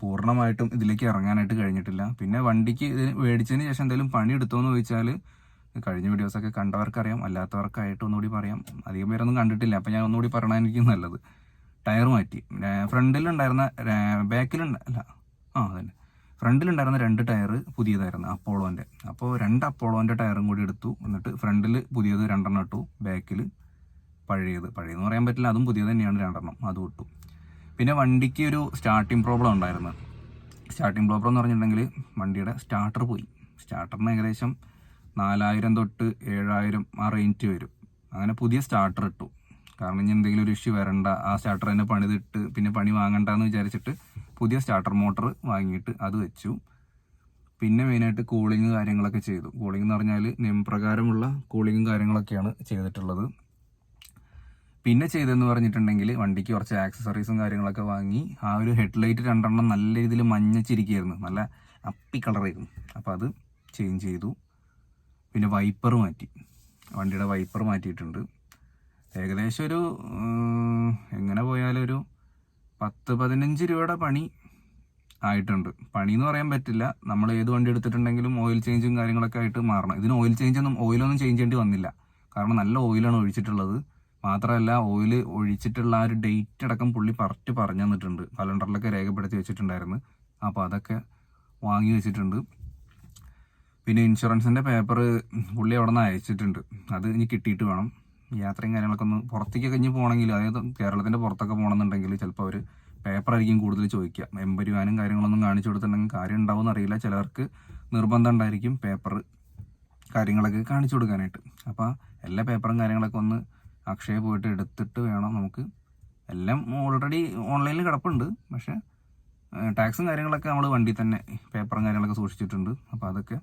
പൂർണമായിട്ടും ഇതിലേക്ക് ഇറങ്ങാനായിട്ട് കഴിഞ്ഞിട്ടില്ല. പിന്നെ വണ്ടിക്ക് ഇത് മേടിച്ചതിന് ശേഷം എന്തെങ്കിലും പണി എടുത്തോ എന്ന് ചോദിച്ചാൽ കഴിഞ്ഞ വീഡിയോസൊക്കെ കണ്ടവർക്കറിയാം അല്ലാത്തവർക്കായിട്ട് ഒന്നുകൂടി പറയാം. അധികം പേരൊന്നും കണ്ടിട്ടില്ല. അപ്പം ഞാൻ ഒന്നുകൂടി പറയണമായിരിക്കും നല്ലത്. ടയർ മാറ്റി. ഫ്രണ്ടിലുണ്ടായിരുന്ന ബാക്കിലുണ്ട അല്ല. ആ അതന്നെ. ഫ്രണ്ടിലുണ്ടായിരുന്ന രണ്ട് ടയർ പുതിയതായിരുന്നു അപ്പോളോന്റെ. അപ്പോൾ രണ്ട് അപ്പോളോന്റെ ടയറും കൂടി എടുത്തു. എന്നിട്ട് ഫ്രണ്ടിൽ പുതിയത് രണ്ടെണ്ണം ഇട്ടു ബാക്കിൽ പഴയത്. പഴയതെന്ന് പറയാൻ പറ്റില്ല അതും പുതിയത് തന്നെയാണ് രണ്ടെണ്ണം അതും ഇട്ടു. പിന്നെ വണ്ടിക്ക് ഒരു സ്റ്റാർട്ടിംഗ് പ്രോബ്ലം ഉണ്ടായിരുന്നു. സ്റ്റാർട്ടിംഗ് പ്രോബ്ലം എന്ന് പറഞ്ഞിട്ടുണ്ടെങ്കിൽ വണ്ടിയുടെ സ്റ്റാർട്ടർ പോയി. സ്റ്റാർട്ടറിന് ഏകദേശം നാലായിരം തൊട്ട് ഏഴായിരം ആ റേഞ്ച് വരും. അങ്ങനെ പുതിയ സ്റ്റാർട്ടർ ഇട്ടു. കാരണം ഇനി എന്തെങ്കിലും ഒരു ഇഷ്യൂ വരണ്ട ആ സ്റ്റാർട്ടർ തന്നെ പണിതിട്ട് പിന്നെ പണി വാങ്ങണ്ട എന്ന് വിചാരിച്ചിട്ട് പുതിയ സ്റ്റാർട്ടർ മോട്ടർ വാങ്ങിയിട്ട് അത് വെച്ചു. പിന്നെ മെയിനായിട്ട് കൂളിങ് കാര്യങ്ങളൊക്കെ ചെയ്തു. കൂളിംഗ് എന്ന് പറഞ്ഞാൽ നിയമപ്രകാരമുള്ള കൂളിങ്ങും കാര്യങ്ങളൊക്കെയാണ് ചെയ്തിട്ടുള്ളത്. പിന്നെ ചെയ്തതെന്ന് പറഞ്ഞിട്ടുണ്ടെങ്കിൽ വണ്ടിക്ക് കുറച്ച് ആക്സസറീസും കാര്യങ്ങളൊക്കെ വാങ്ങി. ആ ഒരു ഹെഡ്ലൈറ്റ് രണ്ടെണ്ണം നല്ല രീതിയിൽ മഞ്ഞച്ചിരിക്കുകയായിരുന്നു നല്ല അപ്പി കളറായിരുന്നു അപ്പോൾ അത് ചേഞ്ച് ചെയ്തു. പിന്നെ വൈപ്പർ മാറ്റി. വണ്ടിയുടെ വൈപ്പർ മാറ്റിയിട്ടുണ്ട്. ഏകദേശം ഒരു എങ്ങനെ പോയാലൊരു പത്ത് പതിനഞ്ച് രൂപയുടെ പണി ആയിട്ടുണ്ട്. പണി എന്ന് പറയാൻ പറ്റില്ല. നമ്മൾ ഏത് വണ്ടി എടുത്തിട്ടുണ്ടെങ്കിലും ഓയിൽ ചേഞ്ചും കാര്യങ്ങളൊക്കെ ആയിട്ട് മാറണം. ഇതിന് ഓയിൽ ചേഞ്ച് ഒന്നും ഓയിലൊന്നും ചേഞ്ച് ചെയ്യേണ്ടി വന്നില്ല. കാരണം നല്ല ഓയിലാണ് ഒഴിച്ചിട്ടുള്ളത്. മാത്രമല്ല ഓയിൽ ഒഴിച്ചിട്ടുള്ള ആ ഒരു ഡേറ്റ് അടക്കം പുള്ളി കറക്റ്റ് പറഞ്ഞു തന്നിട്ടുണ്ട്. കലണ്ടറിലൊക്കെ രേഖപ്പെടുത്തി വെച്ചിട്ടുണ്ടായിരുന്നു. അപ്പോൾ അതൊക്കെ വാങ്ങി വെച്ചിട്ടുണ്ട്. പിന്നെ ഇൻഷുറൻസിന്റെ പേപ്പർ പുള്ളി അവിടെ നിന്ന് അയച്ചിട്ടുണ്ട്. അത് ഇനി കിട്ടിയിട്ട് വേണം. യാത്രയും കാര്യങ്ങളൊക്കെ ഒന്ന് പുറത്തേക്കൊക്കെ ഇനി പോകണമെങ്കിൽ അതായത് കേരളത്തിന്റെ പുറത്തൊക്കെ പോകണമെന്നുണ്ടെങ്കിൽ ചിലപ്പോൾ അവർ പേപ്പറായിരിക്കും കൂടുതൽ ചോദിക്കുക. എമ്പരുവാനും കാര്യങ്ങളൊന്നും കാണിച്ചു കൊടുത്തിട്ടുണ്ടെങ്കിൽ കാര്യം ഉണ്ടാവും അറിയില്ല. ചിലർക്ക് നിർബന്ധം ഉണ്ടായിരിക്കും പേപ്പർ കാര്യങ്ങളൊക്കെ കാണിച്ചു കൊടുക്കാനായിട്ട്. അപ്പോൾ എല്ലാ പേപ്പറും കാര്യങ്ങളൊക്കെ ഒന്ന് അക്ഷയ പോയിട്ട് എടുത്തിട്ട് വേണം നമുക്ക്. എല്ലാം ഓൾറെഡി ഓൺലൈനിൽ കിടപ്പുണ്ട്. പക്ഷേ ടാക്സും കാര്യങ്ങളൊക്കെ നമ്മൾ വണ്ടി തന്നെ പേപ്പറും കാര്യങ്ങളൊക്കെ സൂക്ഷിച്ചിട്ടുണ്ട്. അപ്പോൾ അതൊക്കെ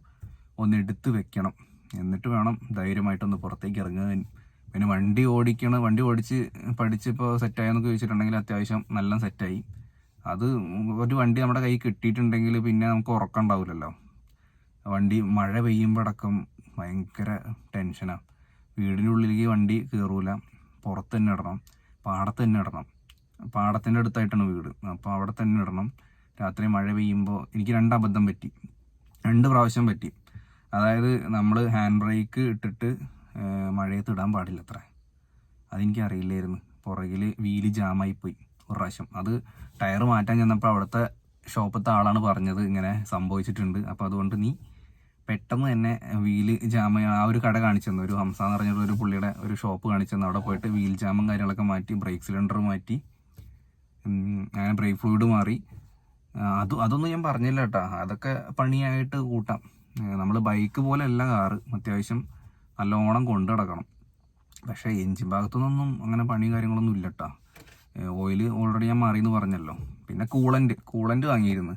ഒന്ന് എടുത്ത് വെക്കണം. എന്നിട്ട് വേണം ധൈര്യമായിട്ടൊന്ന് പുറത്തേക്ക് ഇറങ്ങാൻ. പിന്നെ വണ്ടി ഓടിക്കണ വണ്ടി ഓടിച്ച് പഠിച്ചിപ്പോൾ സെറ്റായെന്നൊക്കെ ചോദിച്ചിട്ടുണ്ടെങ്കിൽ അത്യാവശ്യം നല്ല സെറ്റായി അത് ഒരു വണ്ടി നമ്മുടെ കയ്യിൽ കിട്ടിയിട്ടുണ്ടെങ്കിൽ പിന്നെ നമുക്ക് ഉറക്കം ഉണ്ടാവില്ലല്ലോ. വണ്ടി മഴ പെയ്യുമ്പോഴടക്കം ഭയങ്കര ടെൻഷനാണ് വീടിനുള്ളിലേക്ക് വണ്ടി കയറൂല പുറത്ത് തന്നെ ഇടണം. പാടത്ത് തന്നെ ഇടണം. പാടത്തിന്റെ അടുത്തായിട്ടാണ് വീട്. അപ്പോൾ അവിടെ തന്നെ ഇടണം. രാത്രി മഴ പെയ്യുമ്പോൾ എനിക്ക് രണ്ട് അബദ്ധം പറ്റി. രണ്ട് പ്രാവശ്യം പറ്റി. അതായത് നമ്മൾ ഹാൻഡ് ബ്രേക്ക് ഇട്ടിട്ട് മഴയത്ത് ഇടാൻ പാടില്ല അത്ര അതെനിക്ക് അറിയില്ലായിരുന്നു പുറകിൽ വീൽ ജാമായി പോയി ഒരു പ്രാവശ്യം. അത് ടയർ മാറ്റാൻ ചെന്നപ്പോൾ അവിടുത്തെ ഷോപ്പത്തെ ആളാണ് പറഞ്ഞത് ഇങ്ങനെ സംഭവിച്ചിട്ടുണ്ട്. അപ്പോൾ അതുകൊണ്ട് നീ പെട്ടെന്ന് തന്നെ വീൽ ജാമ ആ ഒരു കട കാണിച്ചു തന്നു. ഒരു ഹംസ എന്ന് പറഞ്ഞ ഒരു പുള്ളിയുടെ ഒരു ഷോപ്പ് കാണിച്ചെന്ന് അവിടെ പോയിട്ട് വീൽ ജാമും കാര്യങ്ങളൊക്കെ മാറ്റി ബ്രേക്ക് സിലിണ്ടർ മാറ്റി അങ്ങനെ ബ്രേക്ക് ഫ്ലൂയിഡ് മാറി. അത് അതൊന്നും ഞാൻ പറഞ്ഞില്ല കേട്ടോ. അതൊക്കെ പണിയായിട്ട് കൂട്ടാം. നമ്മൾ ബൈക്ക് പോലെ അല്ല കാറ്. അത്യാവശ്യം നല്ലോണം കൊണ്ടു നടക്കണം. പക്ഷേ എഞ്ചിൻ ഭാഗത്തുനിന്നൊന്നും അങ്ങനെ പണി കാര്യങ്ങളൊന്നും ഇല്ല കേട്ടോ ഓയിൽ ഓൾറെഡി ഞാൻ മാറിയെന്ന് പറഞ്ഞല്ലോ. പിന്നെ കൂളന്റ് കൂളന്റ് വാങ്ങിയിരുന്നു.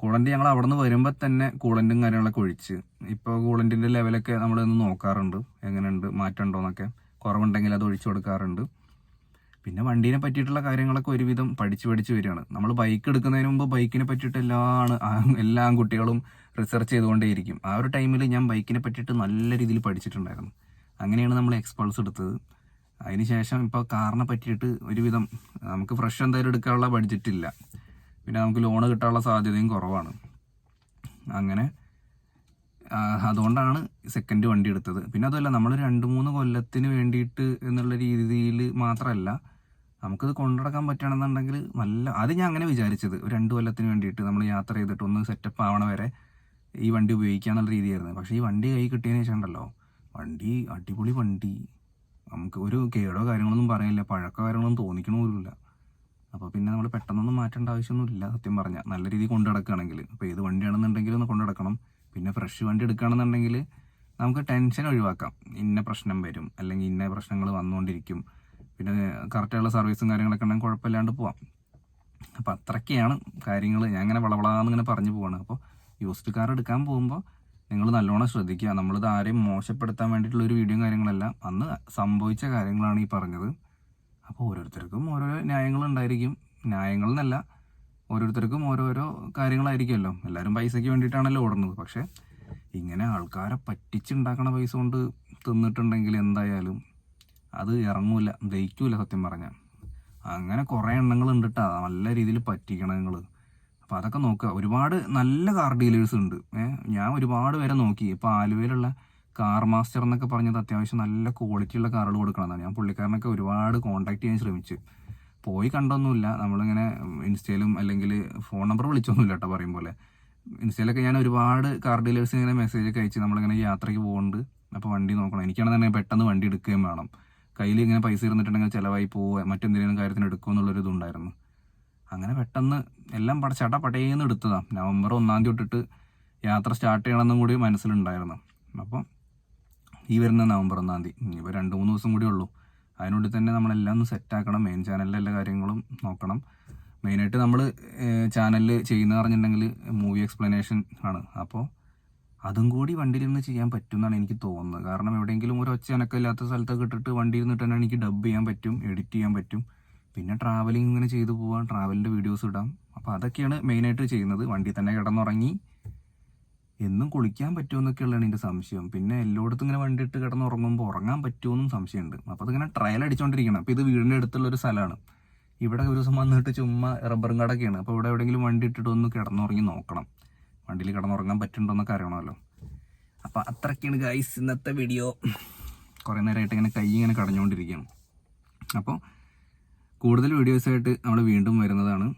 കൂളന്റ് ഞങ്ങൾ അവിടെ നിന്ന് വരുമ്പോൾ തന്നെ കൂളന്റും കാര്യങ്ങളൊക്കെ ഒഴിച്ച്. ഇപ്പോൾ കൂളന്റിന്റെ ലെവലൊക്കെ നമ്മൾ ഇന്ന് നോക്കാറുണ്ട്. എങ്ങനെയുണ്ട്? മാറ്റമുണ്ടോ എന്നൊക്കെ. കുറവുണ്ടെങ്കിൽ അത് ഒഴിച്ചു കൊടുക്കാറുണ്ട്. പിന്നെ വണ്ടീനെ പറ്റിയിട്ടുള്ള കാര്യങ്ങളൊക്കെ ഒരുവിധം പഠിച്ചു പഠിച്ചു വരികയാണ്. നമ്മൾ ബൈക്ക് എടുക്കുന്നതിന് മുമ്പ് ബൈക്കിനെ പറ്റിയിട്ട് എല്ലാ എല്ലാ കുട്ടികളും റിസർച്ച് ചെയ്തുകൊണ്ടേയിരിക്കും. ആ ഒരു ടൈമിൽ ഞാൻ ബൈക്കിനെ പറ്റിയിട്ട് നല്ല രീതിയിൽ പഠിച്ചിട്ടുണ്ടായിരുന്നു. അങ്ങനെയാണ് നമ്മൾ എക്സ്പൾസ് എടുത്തത്. അതിനുശേഷം ഇപ്പോൾ കാറിനെ പറ്റിയിട്ട് ഒരുവിധം നമുക്ക് ഫ്രഷ് എന്തായാലും എടുക്കാനുള്ള ബഡ്ജറ്റ് ഇല്ല. പിന്നെ നമുക്ക് ലോണ് കിട്ടാനുള്ള സാധ്യതയും കുറവാണ്. അങ്ങനെ അതുകൊണ്ടാണ് സെക്കൻഡ് വണ്ടി എടുത്തത്. പിന്നെ അതുമല്ല നമ്മൾ രണ്ട് മൂന്ന് കൊല്ലത്തിന് വേണ്ടിയിട്ട് എന്നുള്ള രീതിയിൽ മാത്രമല്ല നമുക്കിത് കൊണ്ടുനടക്കാൻ പറ്റുകയാണെന്നുണ്ടെങ്കിൽ നല്ല അത് ഞാൻ അങ്ങനെ വിചാരിച്ചത്. ഒരു രണ്ട് കൊല്ലത്തിന് വേണ്ടിയിട്ട് നമ്മൾ യാത്ര ചെയ്തിട്ട് ഒന്ന് സെറ്റപ്പ് ആവണ വരെ ഈ വണ്ടി ഉപയോഗിക്കുക എന്നുള്ള രീതിയായിരുന്നു. പക്ഷേ ഈ വണ്ടി കൈ കിട്ടിയതിന് ശേഷം വണ്ടി അടിപൊളി വണ്ടി. നമുക്ക് ഒരു കേടോ കാര്യങ്ങളൊന്നും പറയില്ല പഴക്കോ കാര്യങ്ങളൊന്നും തോന്നിക്കണമില്ല അപ്പോൾ പിന്നെ നമ്മൾ പെട്ടെന്നൊന്നും മാറ്റേണ്ട ആവശ്യമൊന്നുമില്ല സത്യം പറഞ്ഞാൽ നല്ല രീതിയിൽ കൊണ്ടു നടക്കുകയാണെങ്കിൽ അപ്പോൾ ഏത് വണ്ടിയാണെന്നുണ്ടെങ്കിലും ഒന്ന് കൊണ്ടു നടക്കണം പിന്നെ ഫ്രഷ് വണ്ടി എടുക്കുകയാണെന്നുണ്ടെങ്കിൽ നമുക്ക് ടെൻഷൻ ഒഴിവാക്കാം. ഇന്ന പ്രശ്നം വരും അല്ലെങ്കിൽ ഇന്ന പ്രശ്നങ്ങൾ വന്നുകൊണ്ടിരിക്കും. പിന്നെ കറക്റ്റായുള്ള സർവീസും കാര്യങ്ങളൊക്കെ ഉണ്ടെങ്കിൽ കുഴപ്പമില്ലാണ്ട് പോവാം. അപ്പോൾ അത്രയ്ക്കാണ് കാര്യങ്ങൾ ഞാൻ ഇങ്ങനെ വളവളാന്ന് ഇങ്ങനെ പറഞ്ഞു പോവാണ്. അപ്പോൾ യൂസ്ഡ് കാർ എടുക്കാൻ പോകുമ്പോൾ നിങ്ങൾ നല്ലോണം ശ്രദ്ധിക്കുക. നമ്മളിത് ആരെയും മോശപ്പെടുത്താൻ വേണ്ടിയിട്ടുള്ള ഒരു വീഡിയോ കാര്യങ്ങളെല്ലാം. അന്ന് സംഭവിച്ച കാര്യങ്ങളാണ് ഈ പറഞ്ഞത്. അപ്പോൾ ഓരോരുത്തർക്കും ഓരോ ന്യായങ്ങളുണ്ടായിരിക്കും ന്യായങ്ങൾ എന്നല്ല ഓരോരുത്തർക്കും ഓരോരോ കാര്യങ്ങളായിരിക്കുമല്ലോ. എല്ലാവരും പൈസയ്ക്ക് വേണ്ടിയിട്ടാണല്ലോ ഓടുന്നത്. പക്ഷേ ഇങ്ങനെ ആൾക്കാരെ പറ്റിച്ചുണ്ടാക്കണ പൈസ കൊണ്ട് തിന്നിട്ടുണ്ടെങ്കിൽ എന്തായാലും അത് ഇറങ്ങൂല ദഹിക്കൂല സത്യം പറഞ്ഞാൽ അങ്ങനെ കുറേ എണ്ണങ്ങൾ ഉണ്ട് നല്ല രീതിയിൽ പറ്റിക്കണം നിങ്ങൾ അപ്പോൾ അതൊക്കെ നോക്കുക. ഒരുപാട് നല്ല കാർ ഡീലേഴ്സ് ഉണ്ട്. ഞാൻ ഒരുപാട് പേരെ നോക്കി. ഇപ്പോൾ ആലുവയിലുള്ള കാർ മാസ്റ്റർ എന്നൊക്കെ പറഞ്ഞത് അത്യാവശ്യം നല്ല ക്വാളിറ്റിയുള്ള കാറുകൾ കൊടുക്കണമെന്നാണ് ഞാൻ പുള്ളിക്കാരനൊക്കെ ഒരുപാട് കോൺടാക്ട് ചെയ്യാൻ ശ്രമിച്ചു. പോയി കണ്ടൊന്നുമില്ല. നമ്മളിങ്ങനെ ഇൻസ്റ്റയിലും അല്ലെങ്കിൽ ഫോൺ നമ്പർ വിളിച്ചൊന്നുമില്ല കേട്ടോ പറയും പോലെ. ഇൻസ്റ്റയിലൊക്കെ ഞാൻ ഒരുപാട് കാർ ഡീലേഴ്സിന് ഇങ്ങനെ മെസ്സേജ് ഒക്കെ അയച്ച് നമ്മളിങ്ങനെ യാത്രയ്ക്ക് പോകുന്നുണ്ട് അപ്പോൾ വണ്ടി നോക്കണം. എനിക്കാണെന്നുണ്ടെങ്കിൽ പെട്ടെന്ന് വണ്ടി എടുക്കുകയും വേണം. കയ്യിൽ ഇങ്ങനെ പൈസ ഇരുന്നിട്ടുണ്ടെങ്കിൽ ചിലവായി പോവുക മറ്റെന്തെങ്കിലും കാര്യത്തിന് എടുക്കുക എന്നുള്ളൊരു ഇതുണ്ടായിരുന്നു. അങ്ങനെ പെട്ടെന്ന് എല്ലാം പട ചട പടയേന്ന് എടുത്തതാണ് നവംബർ ഒന്നാം തീയതി തൊട്ടിട്ട് യാത്ര സ്റ്റാർട്ട് ചെയ്യണമെന്നും കൂടി മനസ്സിലുണ്ടായിരുന്നു. അപ്പം ഈ വരുന്ന നവംബർ ഒന്നാം തീയതി ഇനിയിപ്പോൾ രണ്ട് മൂന്ന് ദിവസം കൂടി ഉള്ളൂ. അതിനുള്ളിൽ തന്നെ നമ്മളെല്ലാം ഒന്ന് സെറ്റാക്കണം മെയിൻ ചാനലിലെ എല്ലാ കാര്യങ്ങളും നോക്കണം. മെയിനായിട്ട് നമ്മൾ ചാനലിൽ ചെയ്യുന്ന പറഞ്ഞിട്ടുണ്ടെങ്കിൽ മൂവി എക്സ്പ്ലനേഷൻ ആണ്. അപ്പോൾ അതും കൂടി വണ്ടിയിൽ നിന്ന് ചെയ്യാൻ പറ്റും എന്നാണ് എനിക്ക് തോന്നുന്നത്. കാരണം എവിടെയെങ്കിലും ഒരു ഒച്ച അനക്കമില്ലാത്ത സ്ഥലത്തൊക്കെ ഇട്ടിട്ട് വണ്ടിയിൽ നിന്നിട്ട് തന്നെ എനിക്ക് ഡബ് ചെയ്യാൻ പറ്റും എഡിറ്റ് ചെയ്യാൻ പറ്റും. പിന്നെ ട്രാവലിംഗ് ഇങ്ങനെ ചെയ്തു പോകാം ട്രാവലിന്റെ വീഡിയോസ് ഇടാം. അപ്പോൾ അതൊക്കെയാണ് മെയിനായിട്ട് ചെയ്യുന്നത്. വണ്ടി തന്നെ കിടന്നുറങ്ങി എന്നും കുളിക്കാൻ പറ്റുമെന്നൊക്കെയുള്ളതാണ് എന്റെ സംശയം. പിന്നെ എല്ലായിടത്തും ഇങ്ങനെ വണ്ടി ഇട്ട് കിടന്നുറങ്ങുമ്പോൾ ഉറങ്ങാൻ പറ്റുമെന്നും സംശയമുണ്ട്. അപ്പോൾ അതിങ്ങനെ ട്രയൽ അടിച്ചുകൊണ്ടിരിക്കണം അപ്പോൾ ഇത് വീടിന്റെ അടുത്തുള്ള ഒരു സ്ഥലമാണ്. ഇവിടെ ഒരു ദിവസം വന്നിട്ട് ചുമ്മാ റബ്ബറും കടക്കെയാണ്. അപ്പോൾ ഇവിടെ എവിടെയെങ്കിലും വണ്ടി ഇട്ടിട്ട് ഒന്ന് കിടന്നുറങ്ങി നോക്കണം. വണ്ടിയിൽ കിടന്നുറങ്ങാൻ പറ്റുന്നുണ്ടോ എന്നൊക്കെ അറിയണമല്ലോ. അപ്പോൾ അത്രയ്ക്കാണ് ഗൈസ് ഇന്നത്തെ വീഡിയോ കുറേ നേരമായിട്ട് ഇങ്ങനെ കൈ ഇങ്ങനെ കടഞ്ഞുകൊണ്ടിരിക്കുകയാണ്. അപ്പോൾ കൂടുതൽ വീഡിയോസായിട്ട് നമ്മൾ വീണ്ടും വരുന്നതാണ്.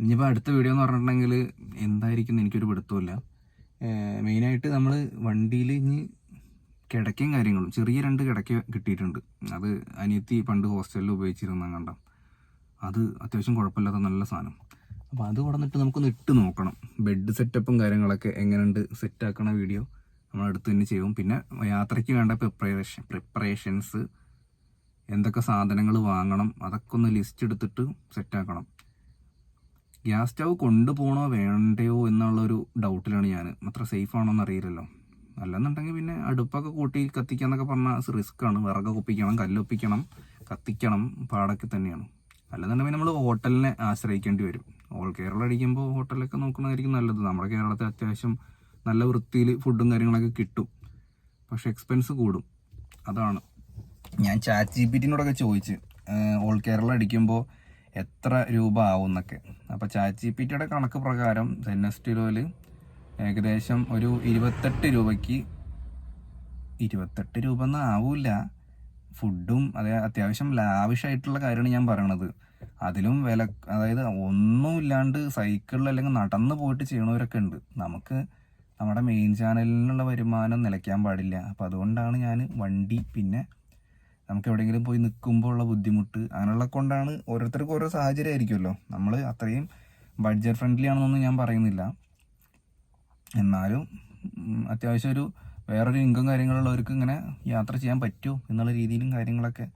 ഇനിയിപ്പോൾ അടുത്ത വീഡിയോ എന്ന് പറഞ്ഞിട്ടുണ്ടെങ്കിൽ എന്തായിരിക്കും എനിക്കൊരു പിടുത്തമില്ല മെയിനായിട്ട് നമ്മൾ വണ്ടിയിൽ ഇനി കിടക്കയും കാര്യങ്ങളും ചെറിയ രണ്ട് കിടക്ക കിട്ടിയിട്ടുണ്ട്. അത് അനിയത്തി പണ്ട് ഹോസ്റ്റലിൽ ഉപയോഗിച്ചിരുന്ന കണ്ട. അത് അത്യാവശ്യം കുഴപ്പമില്ലാത്ത നല്ല സാധനം. അപ്പോൾ അത് കൊടുന്നിട്ട് നമുക്കൊന്ന് ഇട്ട് നോക്കണം. ബെഡ് സെറ്റപ്പും കാര്യങ്ങളൊക്കെ എങ്ങനെയുണ്ട് സെറ്റാക്കണ വീഡിയോ നമ്മൾ അടുത്ത് തന്നെ ചെയ്യും. പിന്നെ യാത്രയ്ക്ക് വേണ്ട പ്രിപ്പറേഷൻ പ്രിപ്പറേഷൻസ് എന്തൊക്കെ സാധനങ്ങൾ വാങ്ങണം അതൊക്കെ ഒന്ന് ലിസ്റ്റ് എടുത്തിട്ട് സെറ്റാക്കണം ഗ്യാസ് സ്റ്റവ് കൊണ്ടുപോകണോ വേണ്ടയോ എന്നുള്ളൊരു ഡൗട്ടിലാണ് ഞാൻ അത്ര സേഫ് ആണോ എന്ന് അറിയില്ലല്ലോ. അല്ലെന്നുണ്ടെങ്കിൽ പിന്നെ അടുപ്പൊക്കെ കൂട്ടി കത്തിക്കാന്നൊക്കെ പറഞ്ഞാൽ റിസ്ക്കാണ് ആണ്. വിറക് ഒപ്പിക്കണം കല്ലൊപ്പിക്കണം കത്തിക്കണം പാടൊക്കെ തന്നെയാണ്. അല്ലെന്നുണ്ടെങ്കിൽ നമ്മൾ ഹോട്ടലിനെ ആശ്രയിക്കേണ്ടി വരും. ഓൾ കേരള അടിക്കുമ്പോൾ ഹോട്ടലൊക്കെ നോക്കുന്നതായിരിക്കും നല്ലത്. നമ്മുടെ കേരളത്തിൽ അത്യാവശ്യം നല്ല വൃത്തിയിൽ ഫുഡും കാര്യങ്ങളൊക്കെ കിട്ടും. പക്ഷെ എക്സ്പെൻസ് കൂടും. അതാണ്. ഞാൻ ചാറ്റ് ജി പി ടിനോടൊക്കെ ചോദിച്ച് ഓൾ കേരള അടിക്കുമ്പോൾ എത്ര രൂപ ആവും എന്നൊക്കെ അപ്പോൾ ചാറ്റ് ജി പി ടിയുടെ കണക്ക് പ്രകാരം സെന്നസ്റ്റിലോയിൽ ഏകദേശം ഒരു ഇരുപത്തെട്ട് രൂപയ്ക്ക് ഇരുപത്തെട്ട് രൂപ ഒന്നും ആവൂല ഫുഡും അതേ അത്യാവശ്യം ലാവിഷായിട്ടുള്ള കാര്യമാണ് ഞാൻ പറയണത്. അതിലും വില അതായത് ഒന്നും ഇല്ലാണ്ട് സൈക്കിളിൽ അല്ലെങ്കിൽ നടന്നു പോയിട്ട് ചെയ്യണവരൊക്കെ ഉണ്ട്. നമുക്ക് നമ്മുടെ മെയിൻ ചാനലിനുള്ള വരുമാനം നിലയ്ക്കാൻ പാടില്ല. അപ്പോൾ അതുകൊണ്ടാണ് ഞാൻ വണ്ടി പിന്നെ നമുക്ക് എവിടെയെങ്കിലും പോയി നിൽക്കുമ്പോൾ ഉള്ള ബുദ്ധിമുട്ട് അങ്ങനെയുള്ള കൊണ്ടാണ് ഓരോരുത്തർക്കും ഓരോ സാഹചര്യം ആയിരിക്കുമല്ലോ. നമ്മൾ അത്രയും ബഡ്ജറ്റ് ഫ്രണ്ട്ലി ആണെന്നൊന്നും ഞാൻ പറയുന്നില്ല. എന്നാലും അത്യാവശ്യം ഒരു വേറൊരു ഇൻകം കാര്യങ്ങളുള്ളവർക്ക് ഇങ്ങനെ യാത്ര ചെയ്യാൻ പറ്റുമോ എന്നുള്ള രീതിയിലും കാര്യങ്ങളൊക്കെ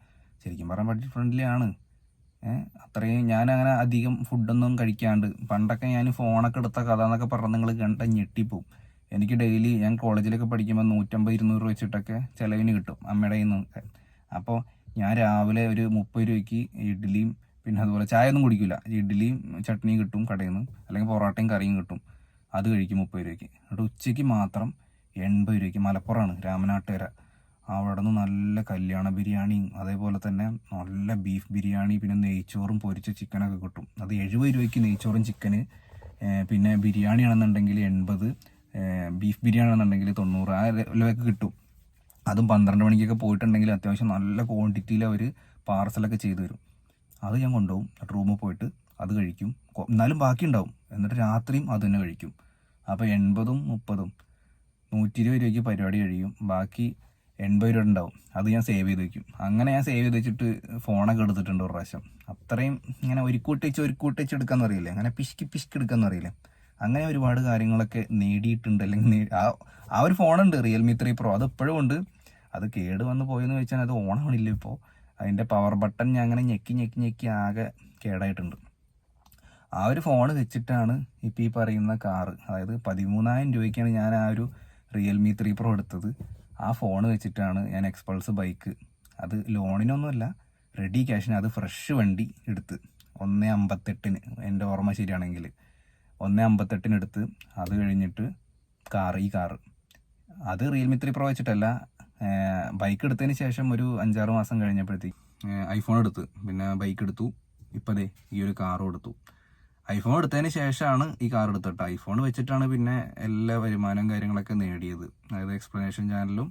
ശരിക്കും പറഞ്ഞാൽ ബഡ്ജറ്റ് ഫ്രണ്ട്ലി ആണ്. അത്രയും ഞാൻ അങ്ങനെ അധികം ഫുഡൊന്നും കഴിക്കാണ്ട് പണ്ടൊക്കെ ഞാൻ ഫോണൊക്കെ എടുത്ത കഥ എന്നൊക്കെ പറഞ്ഞ് നിങ്ങൾ കണ്ട ഞെട്ടിപ്പോവും. എനിക്ക് ഡെയിലി ഞാൻ കോളേജിലൊക്കെ പഠിക്കുമ്പോൾ നൂറ്റമ്പത് ഇരുന്നൂറ് രൂപ വെച്ചിട്ടൊക്കെ ചിലവിന് കിട്ടും അമ്മയുടെ കയ്യിൽ നിന്ന് അപ്പോൾ ഞാൻ രാവിലെ ഒരു മുപ്പത് രൂപയ്ക്ക് ഇഡ്ഡലിയും പിന്നെ അതുപോലെ ചായ ഒന്നും കുടിക്കില്ല ഇഡ്ഡലിയും ചട്നിയും കിട്ടും കടയിൽ നിന്ന് അല്ലെങ്കിൽ പൊറോട്ടയും കറിയും കിട്ടും. അത് കഴിക്കും മുപ്പത് രൂപയ്ക്ക്. എന്നിട്ട് ഉച്ചയ്ക്ക് മാത്രം എൺപത് രൂപയ്ക്ക് മലപ്പുറമാണ് രാമനാട്ടുകര. അവിടെ നിന്ന് നല്ല കല്യാണ ബിരിയാണിയും അതേപോലെ തന്നെ നല്ല ബീഫ് ബിരിയാണി പിന്നെ നെയ്ച്ചോറും പൊരിച്ച ചിക്കനൊക്കെ കിട്ടും. അത് എഴുപത് രൂപയ്ക്ക് നെയ്ച്ചോറും ചിക്കന് പിന്നെ ബിരിയാണി ആണെന്നുണ്ടെങ്കിൽ എൺപത് ബീഫ് ബിരിയാണി ആണെന്നുണ്ടെങ്കിൽ തൊണ്ണൂറ് ആ ലെവലൊക്കെ കിട്ടും. അതും പന്ത്രണ്ട് മണിക്കൊക്കെ പോയിട്ടുണ്ടെങ്കിൽ അത്യാവശ്യം നല്ല ക്വാണ്ടിറ്റിയിൽ അവർ പാർസലൊക്കെ ചെയ്തു തരും. അത് ഞാൻ കൊണ്ടുപോകും റൂമിൽ പോയിട്ട് അത് കഴിക്കും. എന്നാലും ബാക്കി ഉണ്ടാവും എന്നിട്ട് രാത്രിയും അത് തന്നെ കഴിക്കും. അപ്പോൾ എൺപതും മുപ്പതും നൂറ്റി ഇരുപത് രൂപയ്ക്ക് പരിപാടി കഴിയും. ബാക്കി എൺപത് രൂപ ഉണ്ടാവും അത് ഞാൻ സേവ് ചെയ്ത് വെക്കും. അങ്ങനെ ഞാൻ സേവ് ചെയ്ത് വെച്ചിട്ട് ഫോണൊക്കെ എടുത്തിട്ടുണ്ട് ഒരു പ്രാവശ്യം. അത്രയും ഇങ്ങനെ ഒരു കൂട്ടി വെച്ച് ഒരു കൂട്ടി വെച്ച് എടുക്കാന്ന് അറിയില്ലേ? അങ്ങനെ പിശുക്കി പിശുക്കി എടുക്കാന്ന് അറിയില്ലേ? അങ്ങനെ ഒരുപാട് കാര്യങ്ങളൊക്കെ നേടിയിട്ടുണ്ട്. അല്ലെങ്കിൽ ആ ആ ഒരു ഫോണുണ്ട് റിയൽമി ത്രീ പ്രോ അത് ഇപ്പോഴും ഉണ്ട്. അത് കേട് വന്ന് പോയെന്ന് വെച്ചാൽ അത് ഓണാവണില്ല ഇപ്പോൾ അതിന്റെ പവർ ബട്ടൺ ഞാൻ അങ്ങനെ ഞെക്കി ഞെക്കി ഞെക്കി ആകെ കേടായിട്ടുണ്ട്. ആ ഒരു ഫോൺ വെച്ചിട്ടാണ് ഇപ്പോൾ ഈ പറയുന്ന കാറ് അതായത് പതിമൂന്നായിരം രൂപയ്ക്കാണ് ഞാൻ ആ ഒരു റിയൽമി ത്രീ പ്രോ എടുത്തത്. ആ ഫോൺ വെച്ചിട്ടാണ് ഞാൻ എക്സ്പൾസ് ബൈക്ക് അത് ലോണിനൊന്നുമല്ല റെഡി ക്യാഷിന് അത് ഫ്രഷ് വണ്ടി എടുത്ത്. ഒന്ന് അമ്പത്തെട്ടിന് എന്റെ ഓർമ്മ ശരിയാണെങ്കിൽ. ഒന്ന് അമ്പത്തെട്ടിന് എടുത്ത്. അത് കഴിഞ്ഞിട്ട് കാർ ഈ കാറ് അത് റിയൽമി ത്രീ പ്രോ വെച്ചിട്ടല്ല ബൈക്ക് എടുത്തതിന് ശേഷം ഒരു അഞ്ചാറ് മാസം കഴിഞ്ഞപ്പോഴത്തേക്ക് ഐഫോൺ എടുത്ത്. പിന്നെ ബൈക്ക് എടുത്തു. ഇപ്പം ദേ ഈ ഒരു കാറും എടുത്തു. ഐഫോൺ എടുത്തതിന് ശേഷമാണ് ഈ കാർ എടുത്തിട്ട് ഐഫോൺ വെച്ചിട്ടാണ് പിന്നെ എല്ലാ വരുമാനവും കാര്യങ്ങളൊക്കെ നേടിയത്. അതായത് എക്സ്പ്ലനേഷൻ ചാനലും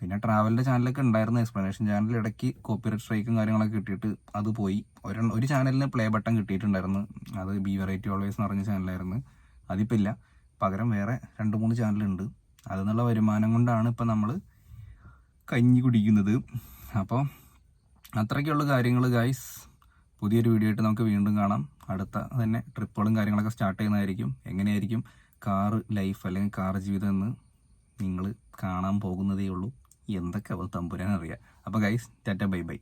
പിന്നെ ട്രാവലിന്റെ ചാനലൊക്കെ ഉണ്ടായിരുന്നു. എക്സ്പ്ലനേഷൻ ചാനൽ ഇടയ്ക്ക് കോപ്പിറൈറ്റ് സ്ട്രൈക്കും കാര്യങ്ങളൊക്കെ കിട്ടിയിട്ട് അത് പോയി. ഒരു ഒരു ചാനലിന് പ്ലേ ബട്ടൺ കിട്ടിയിട്ടുണ്ടായിരുന്നു. അത് ബി വെറൈറ്റി ഓൾവേസ് എന്ന് പറഞ്ഞ ചാനലായിരുന്നു അതിപ്പോൾ ഇല്ല. പകരം വേറെ രണ്ട് മൂന്ന് ചാനലുണ്ട് അതിൽ നിന്നുള്ള വരുമാനം കൊണ്ടാണ് ഇപ്പം നമ്മൾ കഞ്ഞി കുടിക്കുന്നത്. അപ്പോൾ അത്രയ്ക്കുള്ള കാര്യങ്ങൾ ഗൈസ് പുതിയൊരു വീഡിയോ ആയിട്ട് നമുക്ക് വീണ്ടും കാണാം. അടുത്ത തന്നെ ട്രിപ്പുകളും കാര്യങ്ങളൊക്കെ സ്റ്റാർട്ട് ചെയ്യുന്നതായിരിക്കും. എങ്ങനെയായിരിക്കും കാറ് ലൈഫ് അല്ലെങ്കിൽ കാർ ജീവിതം എന്ന് നിങ്ങൾ കാണാൻ പോകുന്നതേ ഉള്ളൂ. എന്തൊക്കെ അവ തമ്പുരാൻ അറിയാം അപ്പോൾ ഗൈസ് ടാറ്റ ബൈ ബൈ